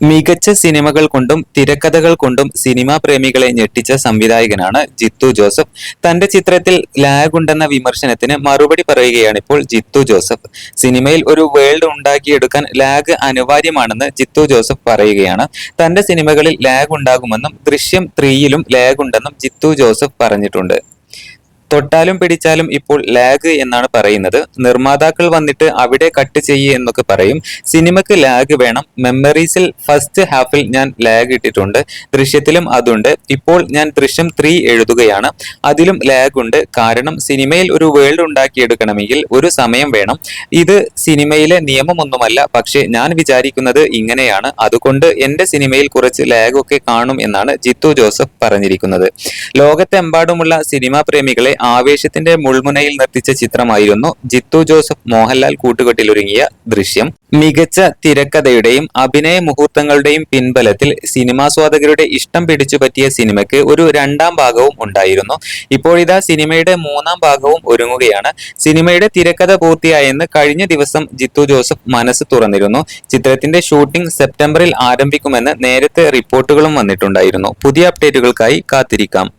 മികച്ച സിനിമകൾ കൊണ്ടും തിരക്കഥകൾ കൊണ്ടും സിനിമാ പ്രേമികളെ ഞെട്ടിച്ച സംവിധായകനാണ് ജിത്തു ജോസഫ്. തന്റെ ചിത്രത്തിൽ ലാഗ് ഉണ്ടെന്ന വിമർശനത്തിന് മറുപടി പറയുകയാണ് ഇപ്പോൾ ജിത്തു ജോസഫ്. സിനിമയിൽ ഒരു വേൾഡ് ഉണ്ടാക്കിയെടുക്കാൻ ലാഗ് അനിവാര്യമാണെന്ന് ജിത്തു ജോസഫ് പറയുകയാണ്. തന്റെ സിനിമകളിൽ ലാഗ് ഉണ്ടാകുമെന്നും ദൃശ്യം ത്രീയിലും ലാഗ് ഉണ്ടെന്നും ജിത്തു ജോസഫ് പറഞ്ഞിട്ടുണ്ട്. തൊട്ടാലും പിടിച്ചാലും ഇപ്പോൾ ലാഗ് എന്നാണ് പറയുന്നത്. നിർമ്മാതാക്കൾ വന്നിട്ട് അവിടെ കട്ട് ചെയ്യേ എന്നൊക്കെ പറയും. സിനിമക്ക് ലാഗ് വേണം. മെമ്മറീസിൽ ഫസ്റ്റ് ഹാഫിൽ ഞാൻ ലാഗ് ഇട്ടിട്ടുണ്ട്. ദൃശ്യത്തിലും അതുണ്ട്. ഇപ്പോൾ ഞാൻ ദൃശ്യം ത്രീ എഴുതുകയാണ്. അതിലും ലാഗ് ഉണ്ട്. കാരണം സിനിമയിൽ ഒരു വേൾഡ് ഉണ്ടാക്കിയെടുക്കണമെങ്കിൽ ഒരു സമയം വേണം. ഇത് സിനിമയിലെ നിയമമൊന്നുമല്ല. പക്ഷേ ഞാൻ വിചാരിക്കുന്നത് ഇങ്ങനെയാണ്. അതുകൊണ്ട് എന്റെ സിനിമയിൽ കുറച്ച് ലാഗ് ഒക്കെ കാണും എന്നാണ് ജിത്തു ജോസഫ് പറഞ്ഞിരിക്കുന്നത്. ലോകത്തെമ്പാടുമുള്ള സിനിമാ പ്രേമികളെ ആവേശത്തിന്റെ മുൾമുനയിൽ നിർത്തിച്ച ചിത്രമായിരുന്നു ജിത്തു ജോസഫ് മോഹൻലാൽ കൂട്ടുകെട്ടിലൊരുങ്ങിയ ദൃശ്യം. മികച്ച തിരക്കഥയുടെയും അഭിനയ മുഹൂർത്തങ്ങളുടെയും പിൻബലത്തിൽ സിനിമാസ്വാദകരുടെ ഇഷ്ടം പിടിച്ചു പറ്റിയ സിനിമയ്ക്ക് ഒരു രണ്ടാം ഭാഗവും ഉണ്ടായിരുന്നു. ഇപ്പോഴിതാ സിനിമയുടെ മൂന്നാം ഭാഗവും ഒരുങ്ങുകയാണ്. സിനിമയുടെ തിരക്കഥ പൂർത്തിയായെന്ന് കഴിഞ്ഞ ദിവസം ജിത്തു ജോസഫ് മനസ്സ് തുറന്നിരുന്നു. ചിത്രത്തിന്റെ ഷൂട്ടിംഗ് സെപ്റ്റംബറിൽ ആരംഭിക്കുമെന്ന് നേരത്തെ റിപ്പോർട്ടുകളും വന്നിട്ടുണ്ടായിരുന്നു. പുതിയ അപ്ഡേറ്റുകൾക്കായി കാത്തിരിക്കാം.